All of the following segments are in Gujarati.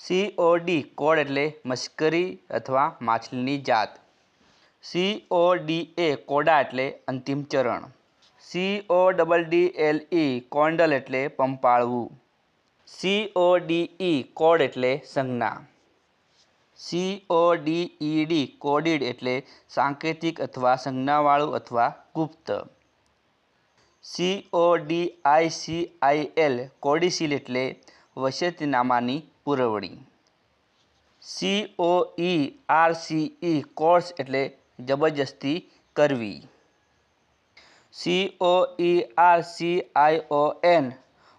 સીઓડી કોડ એટલે મશ્કરી અથવા માછલીની જાત. સીઓડીએ કોડા એટલે અંતિમ ચરણ. C O double D L E coddle એટલે પંપાળવું. સીઓડીઈ કોડ એટલે સંજ્ઞા. સીઓડીઈડી કોડિડ એટલે સાંકેતિક અથવા સંજ્ઞાવાળું અથવા ગુપ્ત. સીઓડીઆઈસીઆઈએલ કોડિસિલ એટલે વસિયતનામાની પુરવણી. C O E R C E coerce એટલે જબરજસ્તી કરવી. C O E R C I O N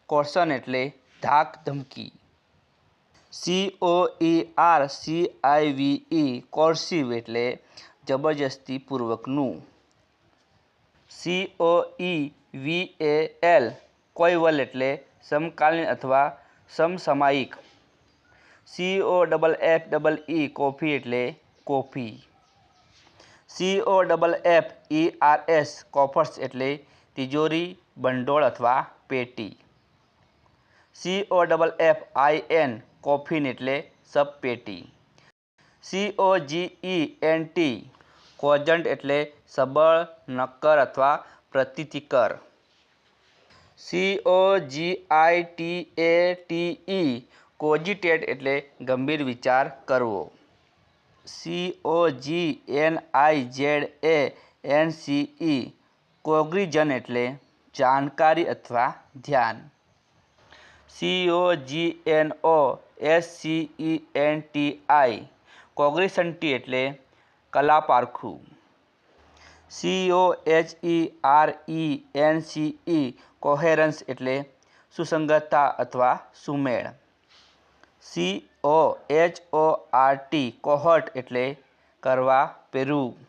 coercion એટલે ધાક ધમકી. સીઓઈઆરસીઆઈવીઈ કોર્સિવ એટલે જબરજસ્તી પૂર્વકનું એલ કોઈવલ એટલે સમકાલીન અથવા સમસામયિક. C O double F double E coffee એટલે coffee C O double F E R S coffers એટલે તિજોરી ભંડોળ અથવા પેટી. C O double F I N coffin એટલે શબપેટી C O G E N T cogent એટલે સબળ, નક્કર અથવા પ્રતીતિકર. સીઓજીઆઈટીએટીઈ કોજિટેટ એટલે ગંભીર વિચાર કરવો. C O G N I Z A N C E cognizance એટલે જાણકારી અથવા ધ્યાન. C O G N O S C E N T I cognoscenti એટલે કલા પારખું C O H E R E N C E coherence એટલે સુસંગતતા અથવા સુમેળ. સીઓએચઓઆરટી કોહર્ટ એટલે કરવા પેરવું